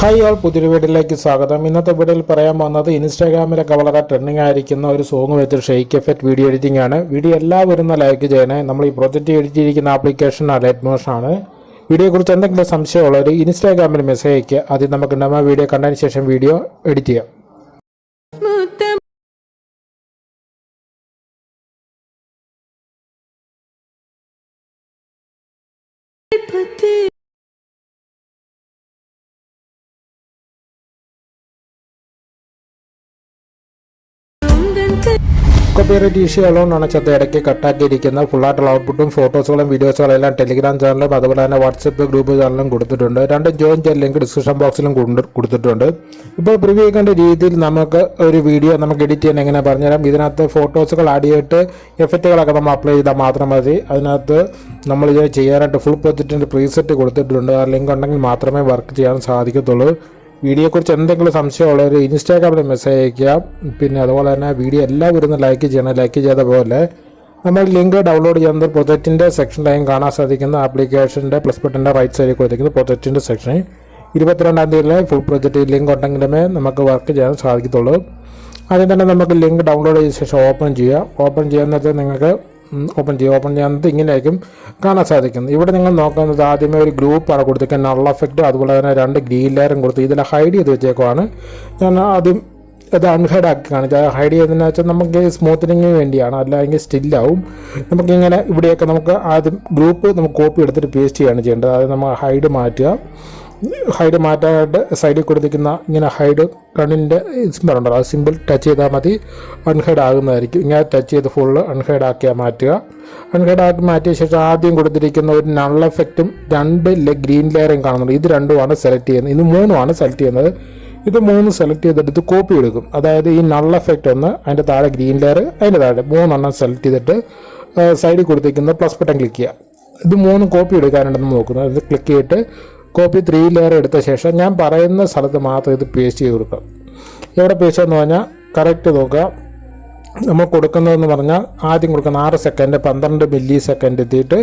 Hi all പുതിയൊരു വീഡിയോയിലേക്ക് സ്വാഗതം. ഇന്നത്തെ വീഡിയോയിൽ പറയാൻ വന്നത് ഇൻസ്റ്റാഗ്രാമിലൊക്കെ വളരെ ട്രെൻഡിങ് ആയിരിക്കുന്ന ഒരു സോങ് വെച്ച് ഷെയ്ക്ക് എഫക്റ്റ് വീഡിയോ എഡിറ്റിംഗ് ആണ്. വീഡിയോ എല്ലാവരും ഒന്ന് ലൈക്ക് ചെയ്യണേ. നമ്മൾ ഈ പ്രൊജക്റ്റ് എഡിറ്റ് ചെയ്തിരിക്കുന്ന ആപ്ലിക്കേഷൻ ലൈറ്റ് മോഷനാണ് ആണ്. വീഡിയോയെക്കുറിച്ച് എന്തെങ്കിലും സംശയമുള്ളവർ ഇൻസ്റ്റാഗ്രാമിൽ മെസ്സേജ് അയക്കുക ആദ്യം നമുക്ക് ഉണ്ടാകുന്ന വീഡിയോ കണ്ടതിന് ശേഷം വീഡിയോ എഡിറ്റ് ചെയ്യാം. കോപ്പിറൈറ്റ് ഇഷ്യൂ ഉള്ളതുകൊണ്ടാണ് ഇടയ്ക്ക് കട്ടാക്കിയിരിക്കുന്ന ഫുള്ളായിട്ടുള്ള ഔട്ട്പുട്ടും ഫോട്ടോസുകളും വീഡിയോസുകളും എല്ലാം ടെലിഗ്രാം ചാനലും അതുപോലെ തന്നെ വാട്സപ്പ് ഗ്രൂപ്പ് ചാനലും കൊടുത്തിട്ടുണ്ട്. രണ്ട് ജോയിൻ ചെയ്യാൻ ലിങ്ക് ഡിസ്ക്രിപ്ഷൻ ബോക്സിലും കൊടുത്തിട്ടുണ്ട്. ഇപ്പോൾ പ്രിവ്യൂ ചെയ്യേണ്ട രീതിയിൽ നമുക്ക് ഒരു വീഡിയോ നമുക്ക് എഡിറ്റ് ചെയ്യാൻ എങ്ങനെ പറഞ്ഞുതരാം. ഇതിനകത്ത് ഫോട്ടോസുകൾ ആഡ് ചെയ്തിട്ട് എഫക്റ്റുകളൊക്കെ നമ്മൾ അപ്ലൈ ചെയ്താൽ മാത്രം മതി. അതിനകത്ത് നമ്മൾ ഇത് ചെയ്യാനായിട്ട് ഫുൾ പ്രൊജക്റ്റിന്റെ പ്രീസെറ്റ് കൊടുത്തിട്ടുണ്ട്. ആ ലിങ്ക് ഉണ്ടെങ്കിൽ മാത്രമേ വർക്ക് ചെയ്യാൻ സാധിക്കത്തുള്ളൂ. വീഡിയോയെക്കുറിച്ച് എന്തെങ്കിലും സംശയമുള്ളവർ ഇൻസ്റ്റാഗ്രാമിൽ മെസ്സേജ് അയക്കുക പിന്നെ അതുപോലെ തന്നെ വീഡിയോ എല്ലാവരും ഒന്ന് ലൈക്ക് ചെയ്യണം. ലൈക്ക് ചെയ്ത പോലെ നമ്മൾ ലിങ്ക് ഡൗൺലോഡ് ചെയ്യുന്നത് പ്രൊജക്റ്റിന്റെ സെക്ഷനിലായും കാണാൻ സാധിക്കുന്ന ആപ്ലിക്കേഷന്റെ പ്ലസ് ബട്ടന്റെ റൈറ്റ് സൈഡിൽ കൊടുത്തിരിക്കുന്നത് പ്രൊജക്റ്റിന്റെ സെക്ഷൻ ഇരുപത്തിരണ്ടാം തീയതിയിലെ ഫുൾ പ്രൊജക്റ്റ് ലിങ്ക് ഉണ്ടെങ്കിലുമേ നമുക്ക് വർക്ക് ചെയ്യാൻ സാധിക്കത്തുള്ളൂ. ആദ്യം തന്നെ നമുക്ക് ലിങ്ക് ഡൗൺലോഡ് ചെയ്ത ശേഷം ഓപ്പൺ ചെയ്യുക. ഓപ്പൺ ചെയ്യുന്നത് നിങ്ങൾക്ക് ഓപ്പൺ ചെയ്യുക ഓപ്പൺ ചെയ്യുന്നത് ഇങ്ങനെയായിരിക്കും കാണാൻ സാധിക്കുന്നത്. ഇവിടെ നിങ്ങൾ നോക്കുന്നത് ആദ്യമേ ഒരു ഗ്രൂപ്പാണ് കൊടുത്തിരിക്കുന്നത് നള്ള എഫക്റ്റ് അതുപോലെ തന്നെ രണ്ട് ഗ്രീൻ ലെയറും കൊടുത്ത് ഇതിൽ ഹൈഡ് ചെയ്ത് വെച്ചേക്കുവാണ്. ഞാൻ ആദ്യം അത് അൺഹൈഡ് ആക്കി കാണിച്ചത് ഹൈഡ് ചെയ്തതെന്ന് വെച്ചാൽ നമുക്ക് സ്മൂത്തനിങ്ങിന് വേണ്ടിയാണ്. അല്ലെങ്കിൽ സ്റ്റില്ലാവും നമുക്കിങ്ങനെ ഇവിടെയൊക്കെ നമുക്ക് ആദ്യം ഗ്രൂപ്പ് നമുക്ക് കോപ്പി എടുത്തിട്ട് പേസ്റ്റ് ചെയ്യാണ് ചെയ്യേണ്ടത്. അത് നമ്മൾ ഹൈഡ് മാറ്റുക. ഹൈഡ് മാറ്റാനായിട്ട് സൈഡിൽ കൊടുത്തിരിക്കുന്ന ഇങ്ങനെ ഹൈഡ് കണ്ണിന്റെ സിമ്പിൾ ഉണ്ടല്ലോ. ആ സിമ്പിൾ ടച്ച് ചെയ്താൽ മതി. അൺഹൈഡ് ആകുന്നതായിരിക്കും. ഇങ്ങനെ ടച്ച് ചെയ്ത് ഫുള്ള് അൺഹൈഡ് ആക്കിയാൽ മാറ്റുക. അൺഹൈഡ് ആക്കി മാറ്റിയ ശേഷം ആദ്യം കൊടുത്തിരിക്കുന്ന ഒരു നൾ എഫക്റ്റും രണ്ട് ഗ്രീൻ ലെയറും കാണുന്നുണ്ട്. ഇത് രണ്ടുമാണ് സെലക്ട് ചെയ്യുന്നത്. ഇത് മൂന്നുമാണ് സെലക്ട് ചെയ്യുന്നത്. ഇത് മൂന്ന് സെലക്ട് ചെയ്തെടുത്ത് കോപ്പി എടുക്കും. അതായത് ഈ നൾ എഫക്റ്റ് ഒന്ന് അതിന്റെ താഴെ ഗ്രീൻ ലെയർ അതിന്റെ താഴെ മൂന്നെണ്ണം സെലക്ട് ചെയ്തിട്ട് സൈഡിൽ കൊടുത്തിരിക്കുന്ന പ്ലസ് ബട്ടൺ ക്ലിക്ക് ചെയ്യുക. ഇത് മൂന്ന് കോപ്പി എടുക്കാനുണ്ടെന്ന് നോക്കുന്നത് ഇത് ക്ലിക്ക് ചെയ്തിട്ട് കോപ്പി ത്രീ ലെയർ എടുത്ത ശേഷം ഞാൻ പറയുന്ന സ്ഥലത്ത് മാത്രം ഇത് പേസ്റ്റ് ചെയ്ത് കൊടുക്കുക എവിടെ പേസ്റ്റ് എന്ന് പറഞ്ഞാൽ കറക്റ്റ് നോക്കുക. നമ്മൾ കൊടുക്കുന്നതെന്ന് പറഞ്ഞാൽ ആദ്യം കൊടുക്കുന്ന ആറ് സെക്കൻഡ് പന്ത്രണ്ട് മില്ലി സെക്കൻഡ് എത്തിയിട്ട്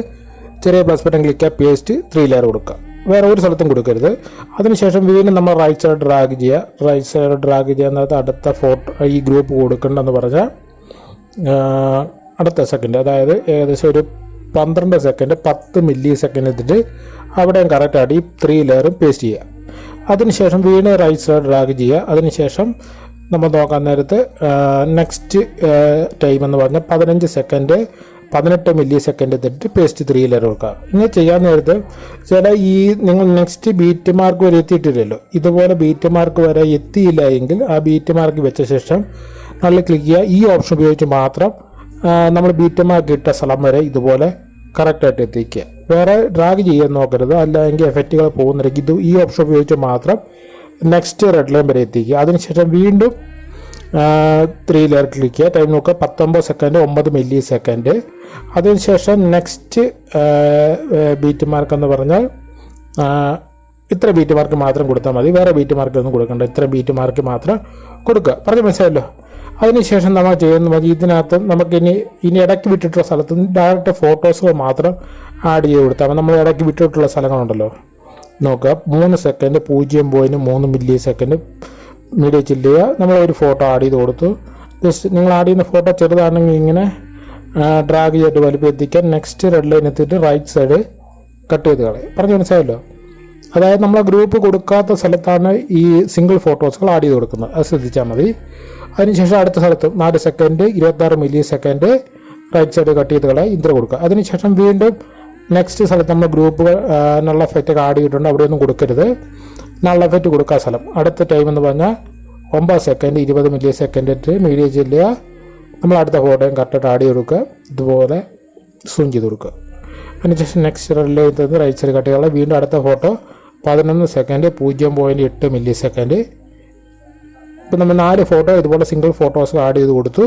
ചെറിയ പ്ലസ് ബട്ടൺ ക്ലിക്ക് ചെയ്യുക പേസ്റ്റ് ത്രീ ലെയർ കൊടുക്കുക. വേറെ ഒരു സ്ഥലത്തും കൊടുക്കരുത്. അതിനുശേഷം വീണ്ടും നമ്മൾ റൈറ്റ് സൈഡ് ഡ്രാഗ് ചെയ്യുക. റൈറ്റ് സൈഡ് ഡ്രാഗ് ചെയ്യുന്നത് അടുത്ത ഫോട്ടോ ഈ ഗ്രൂപ്പ് കൊടുക്കണ്ടെന്ന് പറഞ്ഞാൽ അടുത്ത സെക്കൻഡ് അതായത് ഏകദേശം ഒരു പന്ത്രണ്ട് സെക്കൻഡ് പത്ത് മില്ലി സെക്കൻഡ് എത്തിയിട്ട് അവിടെയും കറക്റ്റായിട്ട് ഈ ത്രീ ലെയറും പേസ്റ്റ് ചെയ്യുക. അതിനുശേഷം വീണ്ടും റൈറ്റ് സൈഡ് ഡ്രാഗ് ചെയ്യുക. അതിനുശേഷം നമ്മൾ നോക്കാൻ നേരത്ത് നെക്സ്റ്റ് ടൈം എന്ന് പറഞ്ഞാൽ പതിനഞ്ച് സെക്കൻഡ് പതിനെട്ട് മില്ലി സെക്കൻഡ് എത്തിയിട്ട് പേസ്റ്റ് ത്രീ ലെയർ കൊടുക്കുക ഇങ്ങനെ ചെയ്യാൻ നേരത്ത് ചില ഈ നിങ്ങൾ നെക്സ്റ്റ് ബീറ്റ് മാർക്ക് വരെ എത്തിയിട്ടില്ലല്ലോ. ഇതുപോലെ ബീറ്റ് മാർക്ക് വരെ എത്തിയില്ല എങ്കിൽ ആ ബീറ്റ് മാർക്ക് വെച്ച ശേഷം നല്ല ക്ലിക്ക് ചെയ്യുക. ഈ ഓപ്ഷൻ ഉപയോഗിച്ച് മാത്രം നമ്മൾ ബീറ്റ് മാർക്ക് ഇട്ട സ്ഥലം വരെ ഇതുപോലെ കറക്റ്റായിട്ട് എത്തിക്കുക. വേറെ ഡ്രാഗ് ചെയ്യാൻ നോക്കരുത്. അല്ലെങ്കിൽ എഫക്റ്റുകൾ പോകുന്നിടയ്ക്ക് ഇത് ഈ ഓപ്ഷൻ ഉപയോഗിച്ച് മാത്രം നെക്സ്റ്റ് റെഡ് ലൈൻ വരെ എത്തിക്കുക. അതിനുശേഷം വീണ്ടും ത്രീ ലെയർ ക്ലിക്ക് ചെയ്യുക. ടൈം നോക്കുക. പത്തൊമ്പത് സെക്കൻഡ് ഒമ്പത് മില്ലി സെക്കൻഡ് അതിനുശേഷം നെക്സ്റ്റ് ബീറ്റ് മാർക്ക് എന്ന് പറഞ്ഞാൽ ഇത്ര ബീറ്റ് മാർക്ക് മാത്രം കൊടുത്താൽ മതി. വേറെ ബീറ്റ് മാർക്ക് ഒന്നും കൊടുക്കണ്ട. ഇത്ര ബീറ്റ് മാർക്ക് മാത്രം കൊടുക്കുക. പറഞ്ഞ് മനസ്സിലായല്ലോ? അതിനുശേഷം നമ്മൾ ചെയ്യുന്ന ഇതിനകത്ത് നമുക്ക് ഇനി ഇനി ഇടയ്ക്ക് വിട്ടിട്ടുള്ള സ്ഥലത്ത് ഡയറക്റ്റ് ഫോട്ടോസുകൾ മാത്രം ആഡ് ചെയ്ത് കൊടുത്താൽ അപ്പം നമ്മൾ ഇടയ്ക്ക് വിട്ടിട്ടുള്ള സ്ഥലങ്ങളുണ്ടല്ലോ. നോക്കുക. മൂന്ന് സെക്കൻഡ് പൂജ്യം പോയിന്റ് മൂന്ന് മില്ലി സെക്കൻഡ് മീഡിയ ചില്ല് ചെയ്യുക. നമ്മൾ ഒരു ഫോട്ടോ ആഡ് ചെയ്ത് കൊടുത്തു. ജസ്റ്റ് നിങ്ങൾ ആഡ് ചെയ്യുന്ന ഫോട്ടോ ചെറുതാണെങ്കിൽ ഇങ്ങനെ ഡ്രാഗ് ചെയ്തിട്ട് വലുപ്പത്തിക്കാൻ നെക്സ്റ്റ് റെഡ് ലൈൻ എത്തിയിട്ട് റൈറ്റ് സൈഡ് കട്ട് ചെയ്ത് കളയും. പറഞ്ഞു മനസ്സിലായല്ലോ? അതായത് നമ്മൾ ഗ്രൂപ്പ് കൊടുക്കാത്ത സ്ഥലത്താണ് ഈ സിംഗിൾ ഫോട്ടോസുകൾ ആഡ് ചെയ്ത് കൊടുക്കുന്നത്. അത് ശ്രദ്ധിച്ചാൽ മതി. അതിനുശേഷം അടുത്ത സ്ഥലത്ത് നാല് സെക്കൻഡ് ഇരുപത്താറ് milli second right side cut ചെയ്ത് കളയുക ഇത്ര കൊടുക്കുക. അതിനുശേഷം വീണ്ടും നെക്സ്റ്റ് സ്ഥലത്ത് നമ്മൾ ഗ്രൂപ്പുകൾ നല്ല ഒക്കെ ആഡ് ചെയ്തിട്ടുണ്ട്. അവിടെ ഒന്നും കൊടുക്കരുത്. നല്ല എഫക്റ്റ് കൊടുക്കുക സ്ഥലം. അടുത്ത ടൈം എന്ന് പറഞ്ഞാൽ ഒമ്പത് സെക്കൻഡ് ഇരുപത് മില്ലി സെക്കൻഡ് മീഡിയ ചെല്ലുക. നമ്മൾ അടുത്ത ഫോട്ടോയും കറക്റ്റായിട്ട് ആഡ് ചെയ്ത് കൊടുക്കുക. ഇതുപോലെ സൂം ചെയ്ത് കൊടുക്കുക. അതിനുശേഷം നെക്സ്റ്റ് റെഡിലേക്ക് റൈറ്റ് സൈഡ് കട്ട് ചെയ്യാൻ വീണ്ടും അടുത്ത ഫോട്ടോ പതിനൊന്ന് സെക്കൻഡ് പൂജ്യം പോയിന്റ് എട്ട് മില്ലി സെക്കൻഡ് ഇപ്പം നമ്മൾ നാല് ഫോട്ടോ ഇതുപോലെ സിംഗിൾ ഫോട്ടോസ് ആഡ് ചെയ്ത് കൊടുത്തു.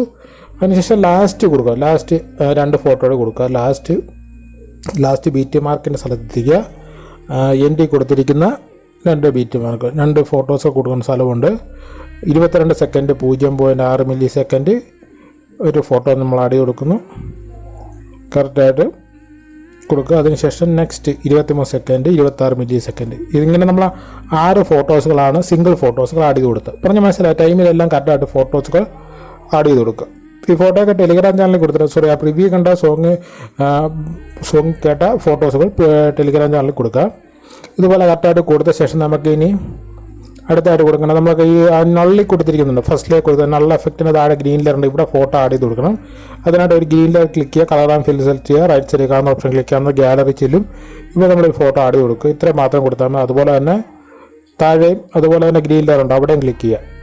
അതിനുശേഷം ലാസ്റ്റ് കൊടുക്കുക. ലാസ്റ്റ് രണ്ട് ഫോട്ടോയുടെ കൊടുക്കുക. ലാസ്റ്റ് ലാസ്റ്റ് ബീറ്റ് മാർക്കിന്റെ സ്ഥലത്തെത്തിക്കുക എൻ ഡി കൊടുത്തിരിക്കുന്ന രണ്ട് ബീറ്റ് മാർക്ക് രണ്ട് ഫോട്ടോസ് കൊടുക്കുന്ന സ്ഥലമുണ്ട്. ഇരുപത്തിരണ്ട് സെക്കൻഡ് പൂജ്യം പോയിന്റ് ആറ് മില്ലി സെക്കൻഡ് ഒരു ഫോട്ടോ നമ്മൾ ആഡ് കൊടുക്കുന്നു. കറക്റ്റായിട്ട് കൊടുക്കുക. അതിനുശേഷം നെക്സ്റ്റ് ഇരുപത്തിമൂന്ന് സെക്കൻഡ് ഇരുപത്താറ് മില്ലി സെക്കൻഡ് ഇതിങ്ങനെ നമ്മൾ ആറ് ഫോട്ടോസുകളാണ് സിംഗിൾ ഫോട്ടോസുകൾ ആഡ് ചെയ്ത് കൊടുത്തത് പറഞ്ഞ മനസ്സിലായി? ടൈമിലെല്ലാം കറക്റ്റായിട്ട് ഫോട്ടോസുകൾ ആഡ് ചെയ്ത് കൊടുക്കുക. ഈ ഫോട്ടോ ഒക്കെ ടെലിഗ്രാം ചാനലിൽ കൊടുത്തിട്ട് സോറി ആ പ്രിവ്യൂ കണ്ട സോങ് സോങ് കേട്ട ഫോട്ടോസുകൾ ടെലിഗ്രാം ചാനലിൽ കൊടുക്കുക. ഇതുപോലെ കറക്റ്റായിട്ട് കൊടുത്ത ശേഷം നമുക്ക് ഇനി അടുത്തായിട്ട് കൊടുക്കണം. നമുക്ക് ഈ നള്ളി കൊടുത്തിരിക്കുന്നുണ്ട്. ഫസ്റ്റിലേക്ക് കൊടുക്കുക. നല്ല എഫക്റ്റിന് താഴെ ഗ്രീൻ ലെയർ ഉണ്ട്. ഇവിടെ ഫോട്ടോ ആഡ് ചെയ്ത് കൊടുക്കണം. അതിനായിട്ട് ഒരു ഗ്രീൻ ലെയർ ക്ലിക്ക് ചെയ്യുക. കളർ ആൻഡ് ഫിൽ സെലക്ട് ചെയ്യുക. റൈറ്റ് സൈഡിൽ കാണുന്ന ഓപ്ഷൻ ക്ലിക്ക് ചെയ്യുന്ന ഗാലറി ചെല്ലും. ഇവിടെ നമ്മൾ ഈ ഫോട്ടോ ആഡ് ചെയ്ത് കൊടുക്കുക. ഇത്രയും മാത്രം കൊടുത്താൽ മതി. അതുപോലെ തന്നെ താഴെയും അതുപോലെ തന്നെ ഗ്രീൻ ലെയർ ഉണ്ട്. അവിടെയും ക്ലിക്ക് ചെയ്യുക.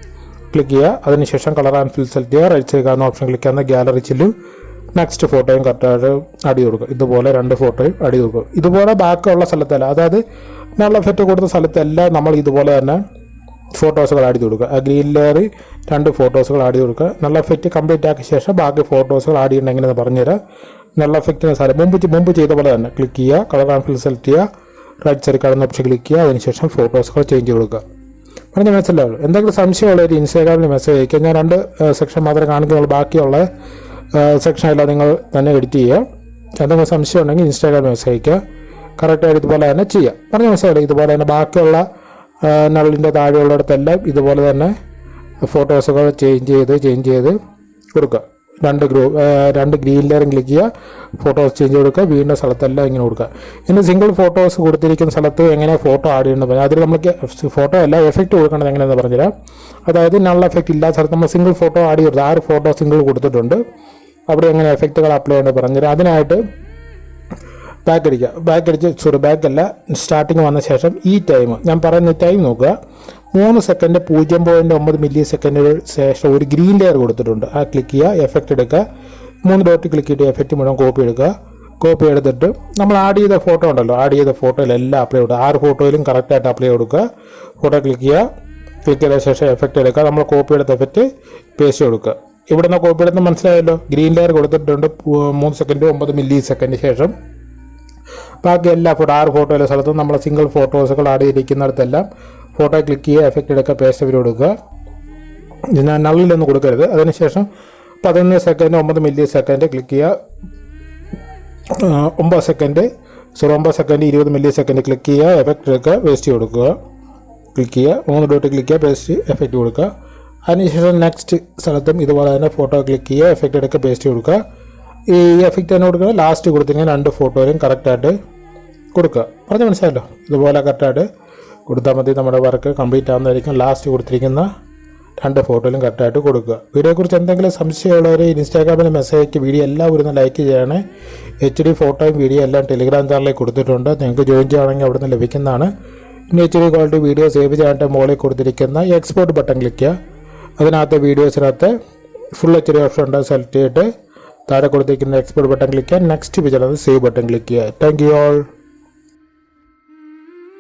ക്ലിക്ക് ചെയ്യുക. അതിനുശേഷം കളർ ആൻഡ് ഫിൽ സെലക്ട് ചെയ്യുക. റൈറ്റ് സൈഡ് കാണുന്ന ഓപ്ഷൻ ക്ലിക്ക് ചെയ്യുന്ന ഗാലറി ചെല്ലും നെക്സ്റ്റ് ഫോട്ടോയും കറക്റ്റായിട്ട് അടി കൊടുക്കുക. ഇതുപോലെ രണ്ട് ഫോട്ടോയും അടി കൊടുക്കുക. ഇതുപോലെ ബാക്കിയുള്ള സ്ഥലത്തല്ല. അതായത് നല്ല എഫക്റ്റ് കൊടുത്ത സ്ഥലത്തെല്ലാം നമ്മൾ ഇതുപോലെ തന്നെ ഫോട്ടോസുകൾ ആഡ് ചെയ്ത് കൊടുക്കുക. ആ ഗ്രീൻ ലെയർ രണ്ട് ഫോട്ടോസുകൾ ആഡ് ചെയ്ത് കൊടുക്കുക. നല്ല എഫക്റ്റ് കംപ്ലീറ്റ് ആക്കിയ ശേഷം ബാക്കി ഫോട്ടോസുകൾ ആഡ് ചെയ്യണം എങ്ങനെയെന്ന് പറഞ്ഞുതരാം. നല്ല എഫക്റ്റിന് സ്ഥലം. മുമ്പ് മുമ്പ് ചെയ്ത പോലെ തന്നെ ക്ലിക്ക് ചെയ്യുക. കളർ ആൻഡ് ഫിൽ സെലക്ട് ചെയ്യുക. റൈറ്റ് സൈഡ് കാണുന്ന ഓപ്ഷൻ ക്ലിക്ക് ചെയ്യുക. അതിനുശേഷം ഫോട്ടോസുകൾ ചേഞ്ച് കൊടുക്കുക. പറഞ്ഞ മനസ്സിലാവുള്ളൂ എന്തെങ്കിലും സംശയമുള്ള ഒരു ഇൻസ്റ്റാഗ്രാമിൽ മെസ്സേജ് അയക്കുക ഞാൻ രണ്ട് സെക്ഷൻ മാത്രമേ കാണിക്കുന്നുള്ളൂ. ബാക്കിയുള്ള സെക്ഷൻ എല്ലാം നിങ്ങൾ തന്നെ എഡിറ്റ് ചെയ്യുക. എന്തെങ്കിലും സംശയം ഉണ്ടെങ്കിൽ ഇൻസ്റ്റാഗ്രാമിൽ മെസ്സേജ് അയക്കുക കറക്റ്റായിട്ട് ഇതുപോലെ തന്നെ ചെയ്യുക പറഞ്ഞ മനസ്സിലായി? ഇതുപോലെ തന്നെ ബാക്കിയുള്ള നള്ളിന്റെ താഴെയുള്ളിടത്തെല്ലാം ഇതുപോലെ തന്നെ ഫോട്ടോസുകൾ ചേഞ്ച് ചെയ്ത് ചേഞ്ച് ചെയ്ത് കൊടുക്കുക. രണ്ട് ഗ്രൂ രണ്ട് ഗ്രീൻ ലെയറും ക്ലിക്ക് ചെയ്യുക. ഫോട്ടോസ് ചേഞ്ച് കൊടുക്കുക. വീണ്ടും സ്ഥലത്തെല്ലാം ഇങ്ങനെ കൊടുക്കുക. ഇനി സിംഗിൾ ഫോട്ടോസ് കൊടുത്തിരിക്കുന്ന സ്ഥലത്ത് എങ്ങനെ ഫോട്ടോ ആഡ് ചെയ്യണമെന്ന് പറഞ്ഞാൽ അതിൽ നമുക്ക് ഫോട്ടോ അല്ല എഫക്റ്റ് കൊടുക്കേണ്ടത് എങ്ങനെയാണെന്ന് പറഞ്ഞുതരാം. അതായത് നല്ല എഫക്റ്റ് ഇല്ലാത്ത സ്ഥലത്ത് നമ്മൾ സിംഗിൾ ഫോട്ടോ ആഡ് ചെയ്തത് ആറ് ഫോട്ടോ സിംഗിൾ കൊടുത്തിട്ടുണ്ട്. അവിടെ എങ്ങനെ എഫക്റ്റുകൾ അപ്ലൈ ചെയ്യേണ്ടത് പറഞ്ഞുതരാം. അതിനായിട്ട് ബാക്ക് അടിക്കുക. ബാക്ക് അടിച്ച് സോറി ബാക്കല്ല സ്റ്റാർട്ടിങ് വന്ന ശേഷം ഈ ടൈം ഞാൻ പറയുന്ന ടൈം നോക്കുക. മൂന്ന് സെക്കൻഡ് പൂജ്യം പോയിന്റ് ഒമ്പത് മില്ലി സെക്കൻഡിന് ശേഷം ഒരു ഗ്രീൻ ലെയർ കൊടുത്തിട്ടുണ്ട്. ആ ക്ലിക്ക് ചെയ്യുക എഫക്റ്റ് എടുക്കുക. മൂന്ന് ഡോട്ട് ക്ലിക്ക് ചെയ്തിട്ട് എഫക്റ്റ് മുഴുവൻ കോപ്പി എടുക്കുക. കോപ്പി എടുത്തിട്ട് നമ്മൾ ആഡ് ചെയ്ത ഫോട്ടോ ഉണ്ടല്ലോ ആഡ് ചെയ്ത ഫോട്ടോയിലെല്ലാം അപ്ലൈ കൊടുക്കുക. ആറ് ഫോട്ടോയിലും കറക്റ്റായിട്ട് അപ്ലൈ കൊടുക്കുക. ഫോട്ടോ ക്ലിക്ക് ചെയ്യുക. ക്ലിക്ക് ചെയ്ത ശേഷം എഫക്റ്റ് എടുക്കുക. നമ്മൾ കോപ്പി എടുത്ത എഫക്റ്റ് പേസ്റ്റ് കൊടുക്കുക. ഇവിടെ നിന്ന് കോപ്പി എടുത്ത് മനസ്സിലായല്ലോ? ഗ്രീൻ ലെയർ കൊടുത്തിട്ടുണ്ട് മൂന്ന് സെക്കൻഡ് ഒമ്പത് മില്ലി സെക്കൻഡ് ശേഷം. ബാക്കി എല്ലാ ഫോട്ടോ ആറ് ഫോട്ടോയിലെ സ്ഥലത്തും നമ്മൾ സിംഗിൾ ഫോട്ടോസുകൾ ആഡ് ചെയ്തിരിക്കുന്നിടത്തെല്ലാം ഫോട്ടോ ക്ലിക്ക് ചെയ്യുക എഫക്റ്റ് എടുക്കുക പേസ്റ്റ് അവർ കൊടുക്കുക. ഞാൻ നള്ളിലൊന്നും കൊടുക്കരുത്. അതിനുശേഷം പതിനൊന്ന് സെക്കൻഡ് ഒമ്പത് മില്ലി സെക്കൻഡ് ക്ലിക്ക് ചെയ്യുക. ഒമ്പത് സെക്കൻഡ് സോറി ഒമ്പത് സെക്കൻഡ് ഇരുപത് മില്ലി സെക്കൻഡ് ക്ലിക്ക് ചെയ്യുക എഫക്റ്റ് എടുക്കുക വേസ്റ്റ് കൊടുക്കുക. ക്ലിക്ക് ചെയ്യുക മൂന്ന് ഡോട്ട് ക്ലിക്ക് ചെയ്യുക പേസ്റ്റ് എഫക്റ്റ് കൊടുക്കുക. അതിനുശേഷം നെക്സ്റ്റ് സ്ഥലത്തും ഇതുപോലെ തന്നെ ഫോട്ടോ ക്ലിക്ക് ചെയ്യുക എഫക്റ്റ് എടുക്കുക പേസ്റ്റ് കൊടുക്കുക. ഈ എഫക്റ്റ് തന്നെ കൊടുക്കുന്നത് ലാസ്റ്റ് കൊടുത്തിങ്ങനെ രണ്ട് ഫോട്ടോയിലും കറക്റ്റായിട്ട് കൊടുക്കുക. പറഞ്ഞ് മനസ്സിലായല്ലോ? ഇതുപോലെ കറക്റ്റായിട്ട് കൊടുത്താൽ മതി. നമ്മുടെ വർക്ക് കംപ്ലീറ്റ് ആകുന്നതായിരിക്കും ലാസ്റ്റ് കൊടുത്തിരിക്കുന്ന രണ്ട് ഫോട്ടോയിലും കറക്റ്റായിട്ട് കൊടുക്കുക. വീഡിയോയെക്കുറിച്ച് എന്തെങ്കിലും സംശയമുള്ളവർ ഇൻസ്റ്റാഗ്രാമിൽ മെസ്സേജ് വീഡിയോ എല്ലാം ഒരു ലൈക്ക് ചെയ്യണേ. എച്ച് ഡി ഫോട്ടോയും വീഡിയോ എല്ലാം ടെലിഗ്രാം ചാനലിൽ കൊടുത്തിട്ടുണ്ട്. നിങ്ങൾക്ക് ജോയിൻ ചെയ്യുകയാണെങ്കിൽ അവിടെ നിന്ന് ലഭിക്കുന്നതാണ്. ഇനി H D quality video save ചെയ്യാനായിട്ട് മുകളിൽ കൊടുത്തിരിക്കുന്ന എക്സ്പോർട്ട് ബട്ടൺ ക്ലിക്ക് ചെയ്യുക. അതിനകത്ത് വീഡിയോസിനകത്ത് ഫുൾ എച്ച് ഡി ഓപ്ഷൻ ഉണ്ട്. സെലക്ട് ചെയ്തിട്ട് താഴെ കൊടുത്തിരിക്കുന്ന എക്സ്പോർട്ട് ബട്ടൺ ക്ലിക്ക് ചെയ്യുക. നെക്സ്റ്റ് പേജിൽ സേവ് ബട്ടൺ ക്ലിക്ക് ചെയ്യുക. Thank you all